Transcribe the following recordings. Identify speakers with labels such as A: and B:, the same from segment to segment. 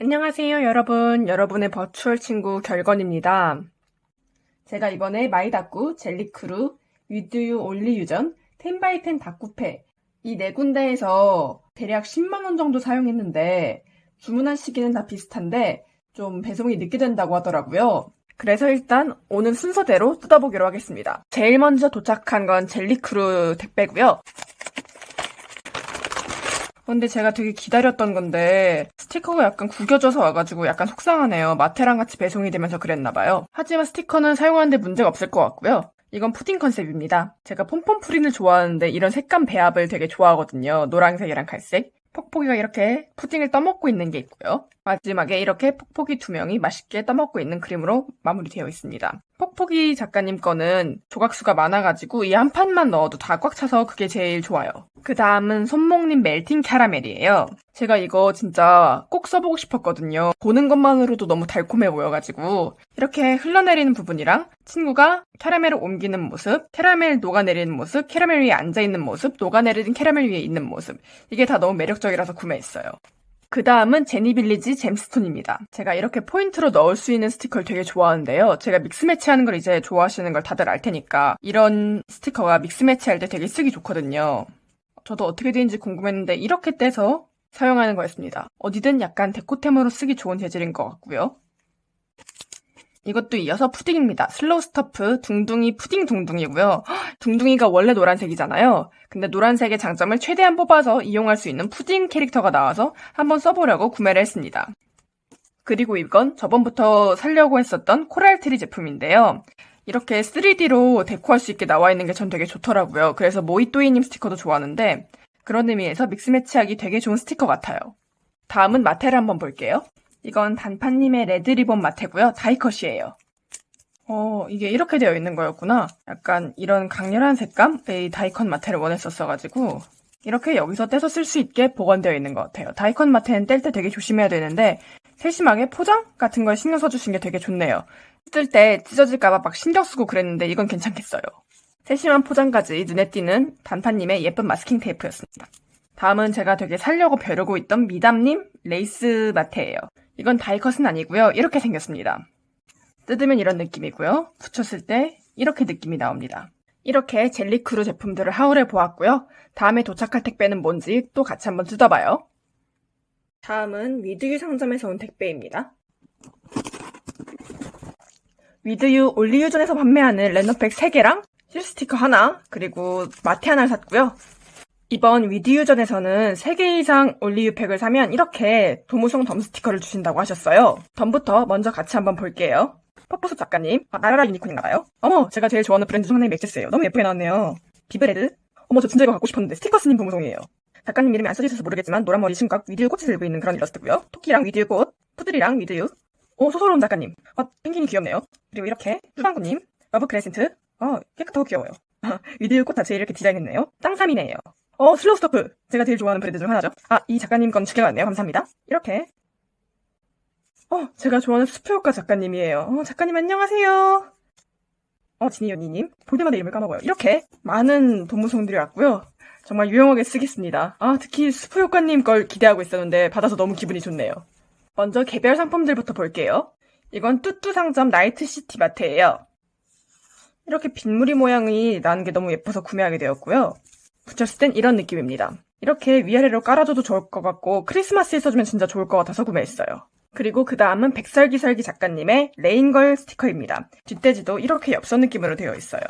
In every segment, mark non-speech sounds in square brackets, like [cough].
A: 안녕하세요, 여러분. 여러분의 버추얼 친구 결건입니다. 제가 이번에 마이다쿠, 젤리크루, 위드유 올리유전, 텐바이텐 다쿠페 이 네 군데에서 대략 10만원 정도 사용했는데 주문한 시기는 다 비슷한데 좀 배송이 늦게 된다고 하더라고요. 그래서 일단 오는 순서대로 뜯어보기로 하겠습니다. 제일 먼저 도착한 건 젤리크루 택배고요. 근데 제가 되게 기다렸던 건데 스티커가 약간 구겨져서 와가지고 약간 속상하네요. 마테랑 같이 배송이 되면서 그랬나 봐요. 하지만 스티커는 사용하는데 문제가 없을 것 같고요. 이건 푸딩 컨셉입니다. 제가 폼폼 프린을 좋아하는데 이런 색감 배합을 되게 좋아하거든요. 노란색이랑 갈색. 폭폭이가 이렇게 푸딩을 떠먹고 있는 게 있고요. 마지막에 이렇게 폭폭이 두 명이 맛있게 떠먹고 있는 그림으로 마무리되어 있습니다. 폭폭이 작가님 거는 조각수가 많아가지고 이 한 판만 넣어도 다 꽉 차서 그게 제일 좋아요. 그 다음은 손목님 멜팅 캐러멜이에요. 제가 이거 진짜 꼭 써보고 싶었거든요. 보는 것만으로도 너무 달콤해 보여가지고 이렇게 흘러내리는 부분이랑 친구가 캐러멜을 옮기는 모습, 캐러멜 녹아내리는 모습, 캐러멜 위에 앉아있는 모습, 녹아내리는 캐러멜 위에 있는 모습 이게 다 너무 매력적이라서 구매했어요. 그 다음은 제니빌리지 잼스톤입니다. 제가 이렇게 포인트로 넣을 수 있는 스티커를 되게 좋아하는데요. 제가 믹스매치 하는 걸 이제 좋아하시는 걸 다들 알 테니까 이런 스티커가 믹스매치 할 때 되게 쓰기 좋거든요. 저도 어떻게 되는지 궁금했는데 이렇게 떼서 사용하는 거였습니다. 어디든 약간 데코템으로 쓰기 좋은 재질인 것 같고요. 이것도 이어서 푸딩입니다. 슬로우 스터프 둥둥이 푸딩 둥둥이고요. 둥둥이가 원래 노란색이잖아요. 근데 노란색의 장점을 최대한 뽑아서 이용할 수 있는 푸딩 캐릭터가 나와서 한번 써보려고 구매를 했습니다. 그리고 이건 저번부터 살려고 했었던 코랄트리 제품인데요. 이렇게 3D로 데코할 수 있게 나와 있는 게 전 되게 좋더라고요. 그래서 모이또이님 스티커도 좋아하는데 그런 의미에서 믹스매치하기 되게 좋은 스티커 같아요. 다음은 마테를 한번 볼게요. 이건 단판님의 레드리본 마테고요. 다이컷이에요. 어, 이게 이렇게 되어 있는 거였구나. 약간 이런 강렬한 색감의 다이컷 마테를 원했었어가지고 이렇게 여기서 떼서 쓸 수 있게 보관되어 있는 것 같아요. 다이컷 마테는 뗄 때 되게 조심해야 되는데 세심하게 포장 같은 걸 신경 써주신 게 되게 좋네요. 쓸때 찢어질까봐 막 신경 쓰고 그랬는데 이건 괜찮겠어요. 세심한 포장까지 눈에 띄는 단판님의 예쁜 마스킹 테이프였습니다. 다음은 제가 되게 살려고 벼르고 있던 미담님 레이스 마테예요. 이건 다이컷은 아니고요. 이렇게 생겼습니다. 뜯으면 이런 느낌이고요. 붙였을 때 이렇게 느낌이 나옵니다. 이렇게 젤리크루 제품들을 하울해 보았고요. 다음에 도착할 택배는 뭔지 또 같이 한번 뜯어봐요. 다음은 위드유 상점에서 온 택배입니다. 위드유 올리유전에서 판매하는 랜덤팩 3개랑 실 스티커 하나, 그리고 마테 하나를 샀고요. 이번 위드유전에서는 3개 이상 올리유팩을 사면 이렇게 도무송 덤 스티커를 주신다고 하셨어요. 덤부터 먼저 같이 한번 볼게요. 퍼포스 작가님, 아, 나라라 유니콘인가봐요? 어머, 제가 제일 좋아하는 브랜드 중 하나의 맥체스예요. 너무 예쁘게 나왔네요. 비브레드? 어머, 저 진짜 이거 갖고 싶었는데 스티커 스님 도무송이에요. 작가님 이름이 안 있어서 모르겠지만 노란머리 신각 위드유 꽃이 들고 있는 그런 일러스트고요. 토끼랑 위드유 꽃, 푸들이랑 위드유. 오, 소소로운 작가님. 아, 펭귄이 귀엽네요. 그리고 이렇게 뚜방구님, 러브 크레센트. 어, 깨끗하고 귀여워요. [laughs] 위드유 꽃 자체 이렇게 디자인했네요. 땅삼이네요. 어, 슬로우 스토프. 제가 제일 좋아하는 브랜드 중 하나죠. 아, 이 작가님 건 죽여갔네요. 감사합니다. 이렇게. 어, 제가 좋아하는 수표효과 작가님이에요. 어, 작가님 안녕하세요. 어, 지니 언니님. 볼 때마다 이름을 까먹어요. 이렇게 많은 도무송들이 왔고요. 정말 유용하게 쓰겠습니다. 아, 특히 수표효과님 걸 기대하고 있었는데 받아서 너무 기분이 좋네요. 먼저 개별 상품들부터 볼게요. 이건 뚜뚜 상점 나이트시티 마트예요. 이렇게 빗무리 모양이 나는 게 너무 예뻐서 구매하게 되었고요. 붙였을 땐 이런 느낌입니다. 이렇게 위아래로 깔아줘도 좋을 것 같고 크리스마스에 써주면 진짜 좋을 것 같아서 구매했어요. 그리고 그 다음은 백설기설기 작가님의 레인걸 스티커입니다. 뒷돼지도 이렇게 엽서 느낌으로 되어 있어요.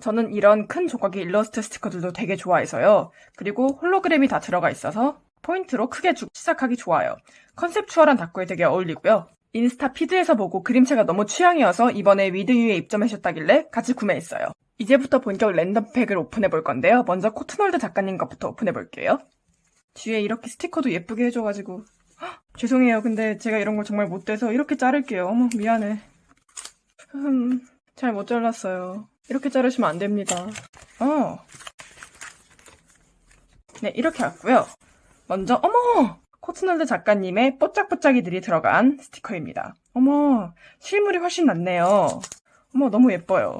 A: 저는 이런 큰 조각의 일러스트 스티커들도 되게 좋아해서요. 그리고 홀로그램이 다 들어가 있어서 포인트로 크게 주고 시작하기 좋아요. 컨셉추얼한 다꾸에 되게 어울리고요. 인스타 피드에서 보고 그림체가 너무 취향이어서 이번에 위드유에 입점하셨다길래 같이 구매했어요. 이제부터 본격 랜덤팩을 오픈해 볼 건데요. 먼저 코트널드 작가님 것부터 오픈해 볼게요. 뒤에 이렇게 스티커도 예쁘게 해줘가지고 헉, 죄송해요. 근데 제가 이런 걸 정말 못 돼서 이렇게 자를게요. 어머 미안해. 음, 잘 못 잘랐어요. 이렇게 자르시면 안 됩니다. 어. 네, 이렇게 왔고요. 먼저 어머! 코트널드 작가님의 뽀짝뽀짝이들이 들어간 스티커입니다. 어머, 실물이 훨씬 낫네요. 어머, 너무 예뻐요.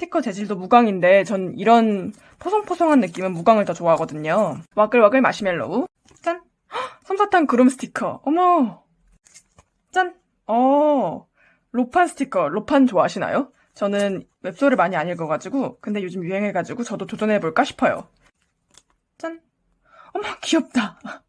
A: 스티커 재질도 무광인데 전 이런 포송포송한 느낌은 무광을 더 좋아하거든요. 와글와글 마시멜로우. 짠! 헉, 솜사탕 구름 스티커. 어머! 어, 로판 스티커, 로판 좋아하시나요? 저는 웹소를 많이 안 읽어가지고, 근데 요즘 유행해가지고 저도 도전해볼까 싶어요. 짠! 어머, 귀엽다. [laughs]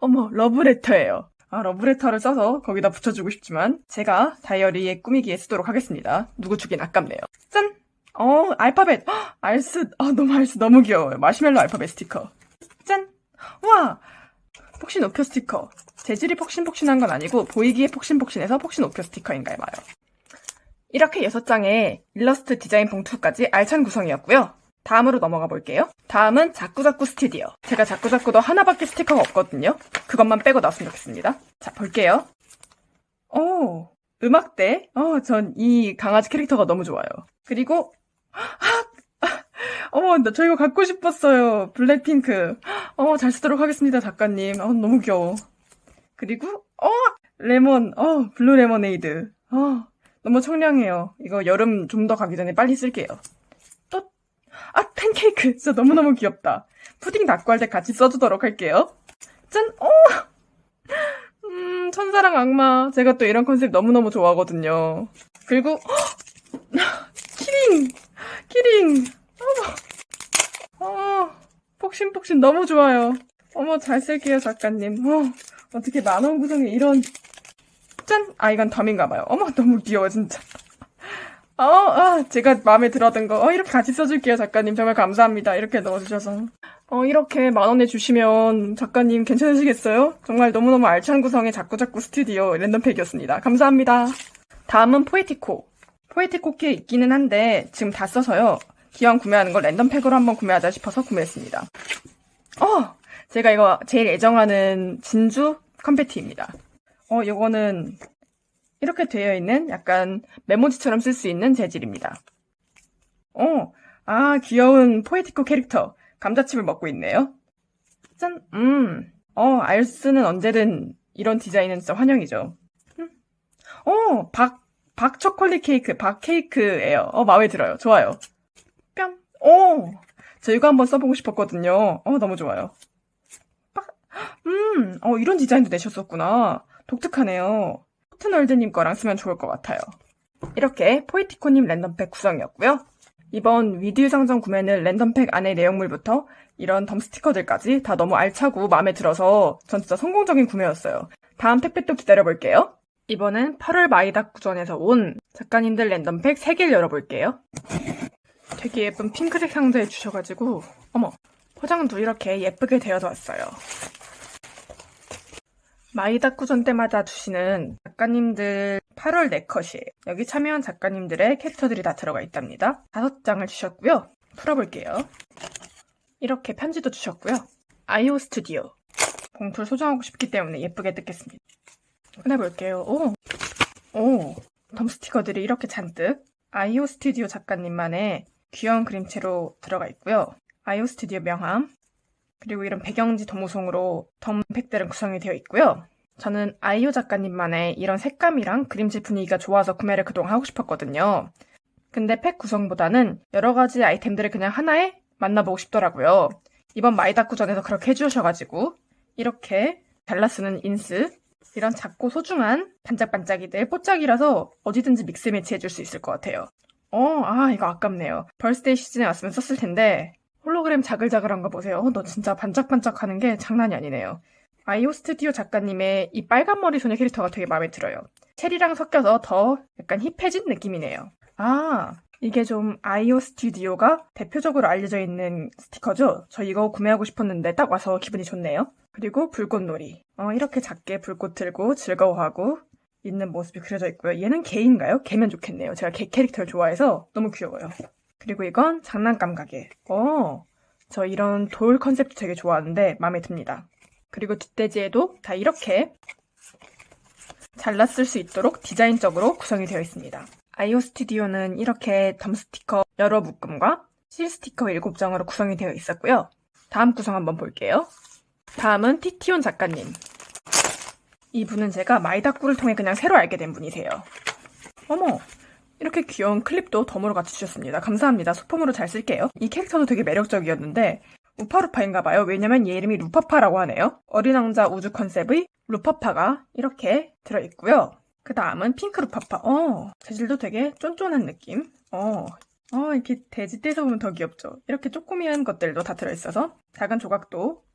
A: 어머, 러브레터예요. 아, 러브레터를 써서 거기다 붙여주고 싶지만, 제가 다이어리에 꾸미기에 쓰도록 하겠습니다. 누구 주긴 아깝네요. 짠! 어, 알파벳! 헉, 알스, 아, 너무 알스, 너무 귀여워요. 마시멜로 알파벳 스티커. 짠! 와! 폭신 우표 스티커. 재질이 폭신폭신한 건 아니고 보이기에 폭신폭신해서 폭신 우표 스티커인가요 봐요. 이렇게 6장의 일러스트 디자인 봉투까지 알찬 구성이었고요. 다음으로 넘어가 볼게요. 다음은 자꾸자꾸 스튜디오. 제가 자꾸자꾸도 하나밖에 스티커가 없거든요. 그것만 빼고 나왔으면 좋겠습니다. 자, 볼게요. 오, 음악대. 어, 전 이 강아지 캐릭터가 너무 좋아요. 그리고, 아, 어머, 나 저 이거 갖고 싶었어요. 블랙핑크. 어, 잘 쓰도록 하겠습니다, 작가님. 어, 너무 귀여워. 그리고, 어, 레몬, 어, 블루 레모네이드. 어, 너무 청량해요. 이거 여름 좀 더 가기 전에 빨리 쓸게요. 또, 아, 팬케이크. 진짜 너무너무 귀엽다. 푸딩 닦고 할때 같이 써주도록 할게요. 짠, 어! 음, 천사랑 악마. 제가 또 이런 컨셉 너무너무 좋아하거든요. 그리고, 헉! 키링! 키링! 어머. 어, 폭신폭신 너무 좋아요. 어머, 잘 쓸게요, 작가님. 어, 어떻게 만원 구성에 이런, 짠! 아, 이건 덤인가봐요. 어머, 너무 귀여워, 진짜. 어, 아, 제가 마음에 들었던 거. 어, 이렇게 같이 써줄게요, 작가님. 정말 감사합니다. 이렇게 넣어주셔서. 어, 이렇게 만 원에 주시면 작가님 괜찮으시겠어요? 정말 너무너무 알찬 구성의 자꾸자꾸 스튜디오 랜덤팩이었습니다. 감사합니다. 다음은 포에티코. 포에티코 께 있기는 한데 지금 다 써서요. 기왕 구매하는 걸 랜덤팩으로 한번 구매하자 싶어서 구매했습니다. 어! 제가 이거 제일 애정하는 진주 컴패티입니다. 어, 요거는 이렇게 되어 있는 약간 메모지처럼 쓸 수 있는 재질입니다. 어, 아, 귀여운 포에티코 캐릭터. 감자칩을 먹고 있네요. 짠, 음, 어, 알스는 언제든 이런 디자인은 진짜 환영이죠. 음. 어, 박, 박 초콜릿 케이크, 박 케이크예요. 어, 마음에 들어요. 좋아요. 뺨. 오! 저 이거 한번 써보고 싶었거든요. 어, 너무 좋아요. 빡. 음, 어, 이런 디자인도 내셨었구나. 독특하네요. 포트널드님 거랑 쓰면 좋을 것 같아요. 이렇게 포이티코님 랜덤팩 구성이었고요. 이번 위드 상점 구매는 랜덤팩 안에 내용물부터 이런 덤 스티커들까지 다 너무 알차고 마음에 들어서 전 진짜 성공적인 구매였어요. 다음 택배 또 기다려볼게요. 이번엔 8월 마이닥 구전에서 온 작가님들 랜덤팩 3개를 열어볼게요. 되게 예쁜 핑크색 상자에 주셔가지고 어머 포장도 이렇게 예쁘게 되어져 왔어요. 마이닥 구전 때마다 주시는 작가님들 8월 네컷이에요. 여기 참여한 작가님들의 캐릭터들이 다 들어가 있답니다. 다섯 장을 주셨고요. 풀어볼게요. 이렇게 편지도 주셨고요. 아이오 스튜디오. 봉투를 소장하고 싶기 때문에 예쁘게 뜯겠습니다. 꺼내볼게요. 오! 오! 덤 스티커들이 이렇게 잔뜩 아이오 스튜디오 작가님만의 귀여운 그림체로 들어가 있고요. 아이오 스튜디오 명함, 그리고 이런 배경지 도무송으로 덤 팩들은 구성이 되어 있고요. 저는 아이오 작가님만의 이런 색감이랑 그림체 분위기가 좋아서 구매를 그동안 하고 싶었거든요. 근데 팩 구성보다는 여러 가지 아이템들을 그냥 하나에 만나보고 싶더라고요. 이번 마이다쿠전에서 그렇게 해주셔가지고 이렇게 잘라 쓰는 인스 이런 작고 소중한 반짝반짝이들 뽀짝이라서 어디든지 믹스 매치해줄 수 있을 것 같아요. 어, 아 이거 아깝네요. 벌스데이 시즌에 왔으면 썼을 텐데 홀로그램 자글자글한 거 보세요. 어, 너 진짜 반짝반짝 하는 게 장난이 아니네요. 아이오 스튜디오 작가님의 이 빨간 머리 소녀 캐릭터가 되게 마음에 들어요. 체리랑 섞여서 더 약간 힙해진 느낌이네요. 아, 이게 좀 아이오 스튜디오가 대표적으로 알려져 있는 스티커죠? 저 이거 구매하고 싶었는데 딱 와서 기분이 좋네요. 그리고 불꽃놀이. 어, 이렇게 작게 불꽃 들고 즐거워하고 있는 모습이 그려져 있고요. 얘는 개인가요? 개면 좋겠네요. 제가 개 캐릭터를 좋아해서 너무 귀여워요. 그리고 이건 장난감 가게. 어, 저 이런 돌 컨셉도 되게 좋아하는데 마음에 듭니다. 그리고 뒷돼지에도 다 이렇게 잘랐을 수 있도록 디자인적으로 구성이 되어 있습니다. 아이오 스튜디오는 이렇게 덤 스티커 여러 묶음과 실 스티커 7장으로 구성이 되어 있었고요. 다음 구성 한번 볼게요. 다음은 티티온 작가님. 이분은 제가 마이다꾸를 통해 그냥 새로 알게 된 분이세요. 어머, 이렇게 귀여운 클립도 덤으로 같이 주셨습니다. 감사합니다. 소품으로 잘 쓸게요. 이 캐릭터도 되게 매력적이었는데 우파루파인가봐요. 왜냐면 얘 이름이 루파파라고 하네요. 어린 왕자 우주 컨셉의 루파파가 이렇게 들어있고요. 그 다음은 핑크 루파파. 어, 재질도 되게 쫀쫀한 느낌. 어, 어, 이렇게 돼지 떼서 보면 더 귀엽죠. 이렇게 쪼꼬미한 것들도 다 들어있어서 작은 조각도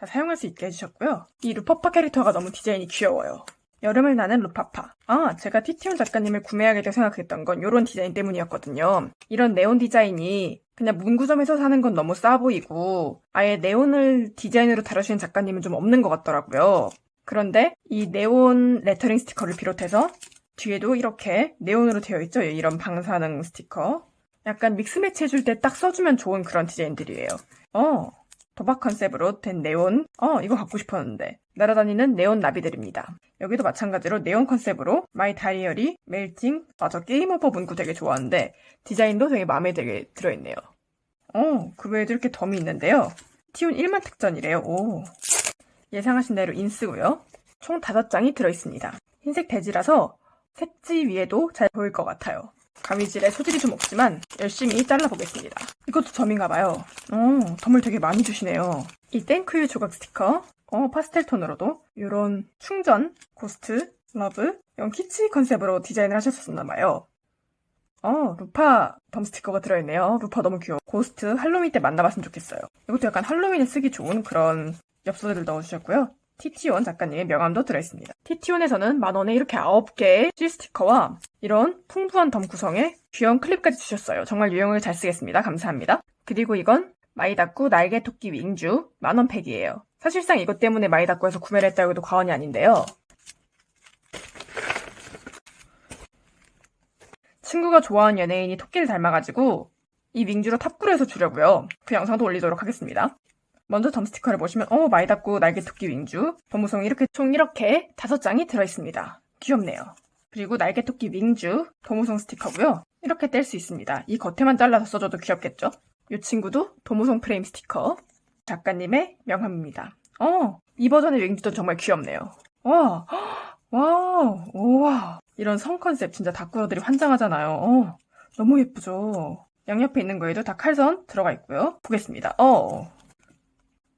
A: 다 사용할 수 있게 해주셨고요. 이 루파파 캐릭터가 너무 디자인이 귀여워요. 여름을 나는 루파파. 아, 제가 티티온 작가님을 구매하게 생각했던 건 이런 디자인 때문이었거든요. 이런 네온 디자인이 그냥 문구점에서 사는 건 너무 싸 보이고 아예 네온을 디자인으로 다루시는 작가님은 좀 없는 것 같더라고요. 그런데 이 네온 레터링 스티커를 비롯해서 뒤에도 이렇게 네온으로 되어 있죠. 이런 방사능 스티커. 약간 믹스매치 해줄 때 딱 써주면 좋은 그런 디자인들이에요. 어, 도박 컨셉으로 된 네온. 어, 이거 갖고 싶었는데. 날아다니는 네온 나비들입니다. 여기도 마찬가지로 네온 컨셉으로 마이 다이어리, 멜팅. 아, 저 게임 오버 문구 되게 좋아하는데 디자인도 되게 마음에 되게 들어있네요. 어, 그 외에도 이렇게 덤이 있는데요. 티온 1만 특전이래요. 오. 예상하신 대로 인스고요. 총 5장이 들어있습니다. 흰색 대지라서 색지 위에도 잘 보일 것 같아요. 가위질에 소질이 좀 없지만 열심히 잘라보겠습니다. 이것도 점인가봐요. 어, 덤을 되게 많이 주시네요. 이 땡크유 조각 스티커, 어, 파스텔 톤으로도 이런 충전, 고스트, 러브, 이런 키치 컨셉으로 디자인을 하셨었나봐요. 어, 루파 덤 스티커가 들어있네요. 루파 너무 귀여워. 고스트 할로윈 때 만나봤으면 좋겠어요. 이것도 약간 할로윈에 쓰기 좋은 그런 엽서들을 넣어주셨고요. 티티온 작가님의 명함도 들어있습니다. 티티온에서는 만원에 이렇게 9개의 실 스티커와 이런 풍부한 덤 구성에 귀여운 클립까지 주셨어요. 정말 유용하게 잘 쓰겠습니다. 감사합니다. 그리고 이건 마이다쿠 날개 토끼 윙주 만원 팩이에요. 사실상 이것 때문에 마이다쿠에서 구매를 했다고 해도 과언이 아닌데요. 친구가 좋아하는 연예인이 토끼를 닮아가지고 이 윙주로 탑구를 해서 주려고요. 그 영상도 올리도록 하겠습니다. 먼저 덤 스티커를 보시면 어 마이다쿠 날개토끼 윙주 덤무송이 이렇게 총 이렇게 다섯 장이 들어있습니다. 귀엽네요. 그리고 날개토끼 윙주 도무송 스티커고요. 이렇게 뗄 수 있습니다. 이 겉에만 잘라서 써줘도 귀엽겠죠? 이 친구도 도무송 프레임 스티커 작가님의 명함입니다. 어, 이 버전의 윙주도 정말 귀엽네요. 와, [gasps] 와, 우와. 이런 성 컨셉 진짜 다꾸러들이 환장하잖아요. 어, 너무 예쁘죠? 양옆에 있는 거에도 다 칼선 들어가 있고요. 보겠습니다. 어,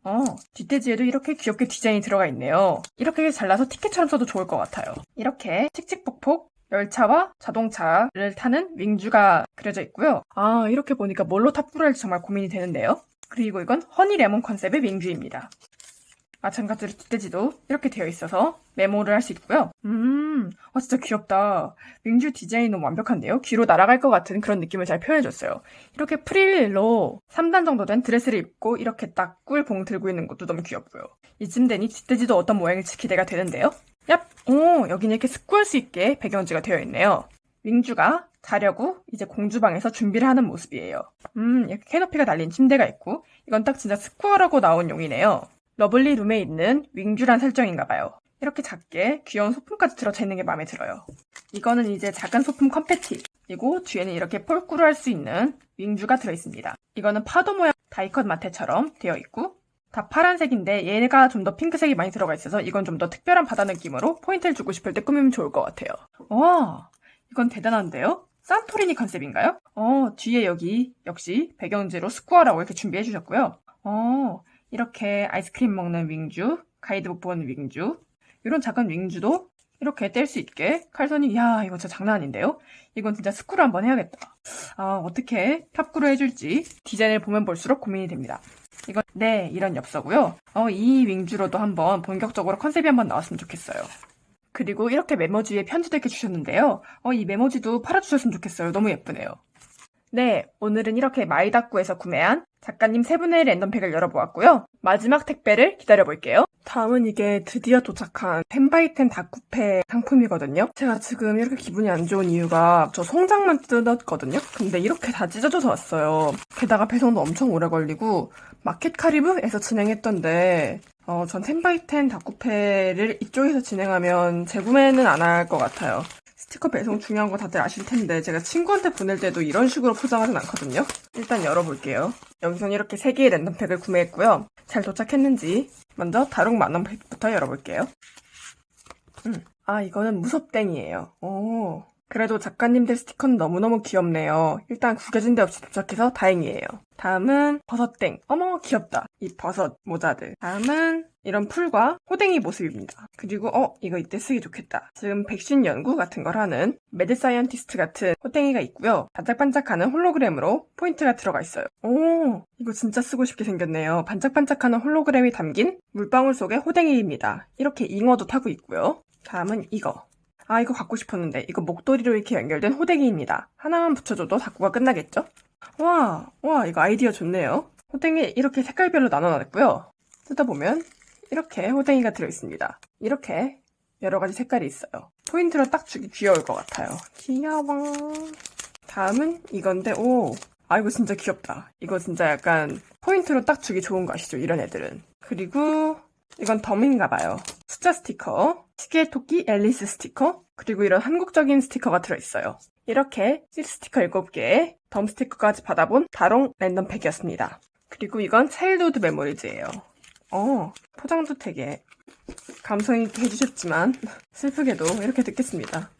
A: 어, 뒷돼지에도 이렇게 귀엽게 디자인이 들어가 있네요. 이렇게 잘라서 티켓처럼 써도 좋을 것 같아요. 이렇게 칙칙폭폭 열차와 자동차를 타는 윙주가 그려져 있고요. 아, 이렇게 보니까 뭘로 탑구를 할지 정말 고민이 되는데요. 그리고 이건 허니 레몬 컨셉의 윙주입니다. 마찬가지로 뒷돼지도 이렇게 되어 있어서 메모를 할 수 있고요. 음, 아 진짜 귀엽다. 윙주 디자인이 너무 완벽한데요? 귀로 날아갈 것 같은 그런 느낌을 잘 표현해줬어요. 이렇게 프릴로 3단 정도 된 드레스를 입고 이렇게 딱 꿀봉 들고 있는 것도 너무 귀엽고요. 이쯤 되니 뒷돼지도 어떤 모양일지 기대가 되는데요. 얍! 오, 여기는 이렇게 스쿠할 수 있게 배경지가 되어 있네요. 윙주가 자려고 이제 공주방에서 준비를 하는 모습이에요. 음, 이렇게 캐노피가 달린 침대가 있고 이건 딱 진짜 스쿠어라고 나온 용이네요. 러블리 룸에 있는 윙주란 설정인가 봐요. 이렇게 작게 귀여운 소품까지 들어차 있는 게 마음에 들어요. 이거는 이제 작은 소품 컴패티. 그리고 뒤에는 이렇게 폴꾸를 할 수 있는 윙주가 들어있습니다. 이거는 파도 모양 다이컷 마테처럼 되어 있고 다 파란색인데 얘가 좀 더 핑크색이 많이 들어가 있어서 이건 좀 더 특별한 바다 느낌으로 포인트를 주고 싶을 때 꾸미면 좋을 것 같아요. 와, 이건 대단한데요? 산토리니 컨셉인가요? 어, 뒤에 여기 역시 배경지로 스쿠어라고 이렇게 준비해 주셨고요. 어, 이렇게 아이스크림 먹는 윙주, 가이드북 보는 윙주, 이런 작은 윙주도 이렇게 뗄 수 있게 칼선이 야 이거 진짜 장난 아닌데요? 이건 진짜 스쿠를 한번 해야겠다. 아 어떻게 탑구를 해줄지 디자인을 보면 볼수록 고민이 됩니다. 이건 네 이런 엽서고요. 어, 이 윙주로도 한번 본격적으로 컨셉이 한번 나왔으면 좋겠어요. 그리고 이렇게 메모지에 편지도 이렇게 주셨는데요. 어, 이 메모지도 팔아주셨으면 좋겠어요. 너무 예쁘네요. 네, 오늘은 이렇게 마이다쿠에서 구매한 작가님 세 분의 랜덤팩을 열어보았고요. 마지막 택배를 기다려볼게요. 다음은 이게 드디어 도착한 10바이10 다쿠페 상품이거든요. 제가 지금 이렇게 기분이 안 좋은 이유가 저 송장만 뜯었거든요. 근데 이렇게 다 찢어져서 왔어요. 게다가 배송도 엄청 오래 걸리고 마켓 카리브에서 진행했던데 어, 전 10바이10 다쿠페를 이쪽에서 진행하면 재구매는 안 할 것 같아요. 스티커 배송 중요한 거 다들 아실 텐데 제가 친구한테 보낼 때도 이런 식으로 포장하진 않거든요. 일단 열어볼게요. 여기선 이렇게 3개의 랜덤팩을 구매했고요. 잘 도착했는지 먼저 다롱 만원팩부터 열어볼게요. 음. 아 이거는 무섭땡이에요. 오 그래도 작가님들 스티커는 너무너무 귀엽네요. 일단 구겨진 데 없이 도착해서 다행이에요. 다음은 버섯땡. 어머 귀엽다. 이 버섯 모자들. 다음은 이런 풀과 호댕이 모습입니다. 그리고 어 이거 이때 쓰기 좋겠다. 지금 백신 연구 같은 걸 하는 매드 사이언티스트 같은 호댕이가 있고요. 반짝반짝하는 홀로그램으로 포인트가 들어가 있어요. 오 이거 진짜 쓰고 싶게 생겼네요. 반짝반짝하는 홀로그램이 담긴 물방울 속의 호댕이입니다. 이렇게 잉어도 타고 있고요. 다음은 이거. 아, 이거 갖고 싶었는데. 이거 목도리로 이렇게 연결된 호댕이입니다. 하나만 붙여줘도 다꾸가 끝나겠죠? 와, 와, 이거 아이디어 좋네요. 호댕이 이렇게 색깔별로 나눠놨고요. 뜯어보면 이렇게 호댕이가 들어있습니다. 이렇게 여러 가지 색깔이 있어요. 포인트로 딱 주기 귀여울 것 같아요. 귀여워. 다음은 이건데, 오. 아, 이거 진짜 귀엽다. 이거 진짜 약간 포인트로 딱 주기 좋은 거 아시죠? 이런 애들은. 그리고 이건 덤인가 봐요. 숫자 스티커, 시계 토끼 앨리스 스티커, 그리고 이런 한국적인 스티커가 들어있어요. 이렇게 실 스티커 7개, 덤 스티커까지 받아본 다롱 랜덤 팩이었습니다. 그리고 이건 차일드우드 메모리즈예요. 어, 포장도 되게 감성 있게 해주셨지만 [laughs] 슬프게도 이렇게 듣겠습니다.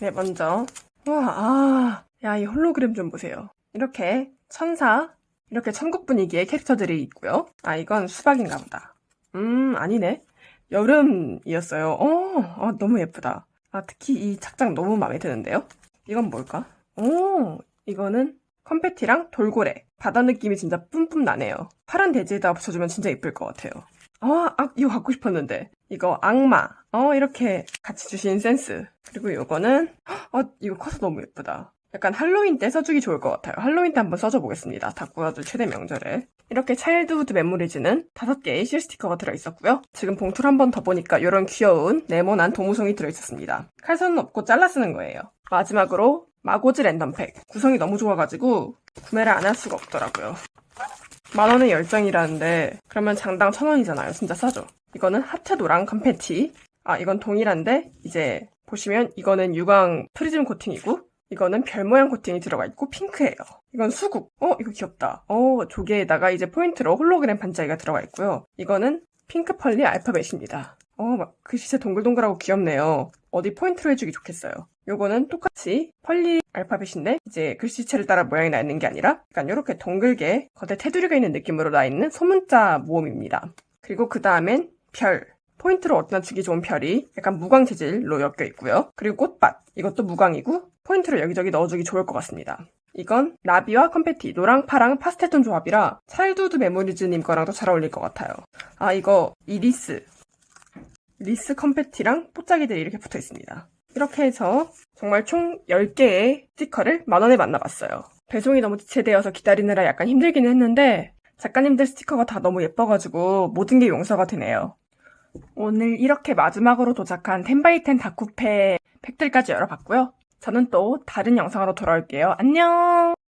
A: 네, 먼저 와, 아, 야, 이 홀로그램 좀 보세요. 이렇게 천사, 이렇게 천국 분위기의 캐릭터들이 있고요. 아, 이건 수박인가 보다. 음, 아니네. 여름이었어요. 어, 아, 너무 예쁘다. 아, 특히 이 착장 너무 마음에 드는데요? 이건 뭘까? 오, 이거는 컴패티랑 돌고래. 바다 느낌이 진짜 뿜뿜 나네요. 파란 대지에다 붙여주면 진짜 예쁠 것 같아요. 아, 아, 이거 갖고 싶었는데. 이거 악마. 어, 이렇게 같이 주신 센스. 그리고 이거는, 어, 이거 커서 너무 예쁘다. 약간 할로윈 때 써주기 좋을 것 같아요. 할로윈 때 한번 써줘 보겠습니다. 다꾸아들 최대 명절에. 이렇게 차일드우드 메모리즈는 다섯 개의 실 스티커가 들어있었고요. 지금 봉투를 한 번 더 보니까 이런 귀여운 네모난 도무송이 들어있었습니다. 칼선은 없고 잘라 쓰는 거예요. 마지막으로 마고즈 랜덤팩. 구성이 너무 좋아가지고 구매를 안 할 수가 없더라고요. 만 원의 열정이라는데 그러면 장당 천 원이잖아요. 진짜 싸죠. 이거는 하트 노랑 컨페티. 아 이건 동일한데 이제 보시면 이거는 유광 프리즘 코팅이고 이거는 별 모양 코팅이 들어가 있고 핑크예요. 이건 수국. 어 이거 귀엽다. 어 조개에다가 이제 포인트로 홀로그램 반짝이가 들어가 있고요. 이거는 핑크 펄리 알파벳입니다. 어, 막 글씨 진짜 동글동글하고 귀엽네요. 어디 포인트로 해주기 좋겠어요. 요거는 똑같이 펄리 알파벳인데 이제 글씨체를 따라 모양이 나 있는 게 아니라 약간 이렇게 동글게 겉에 테두리가 있는 느낌으로 나 있는 소문자 모음입니다. 그리고 그 다음엔 별. 포인트로 어디나 주기 좋은 별이 약간 무광 재질로 엮여 있고요. 그리고 꽃밭. 이것도 무광이고 포인트로 여기저기 넣어주기 좋을 것 같습니다. 이건 나비와 컴패티, 노랑, 파랑, 파스텔톤 조합이라 차일드우드 메모리즈님 거랑도 잘 어울릴 것 같아요. 아 이거 이리스. 리스 컴패티랑 뽀짝이들이 이렇게 붙어 있습니다. 이렇게 해서 정말 총 10개의 스티커를 만원에 만나봤어요. 배송이 너무 지체되어서 기다리느라 약간 힘들기는 했는데 작가님들 스티커가 다 너무 예뻐가지고 모든 게 용서가 되네요. 오늘 이렇게 마지막으로 도착한 10x10 다쿠페 팩들까지 열어봤고요. 저는 또 다른 영상으로 돌아올게요. 안녕!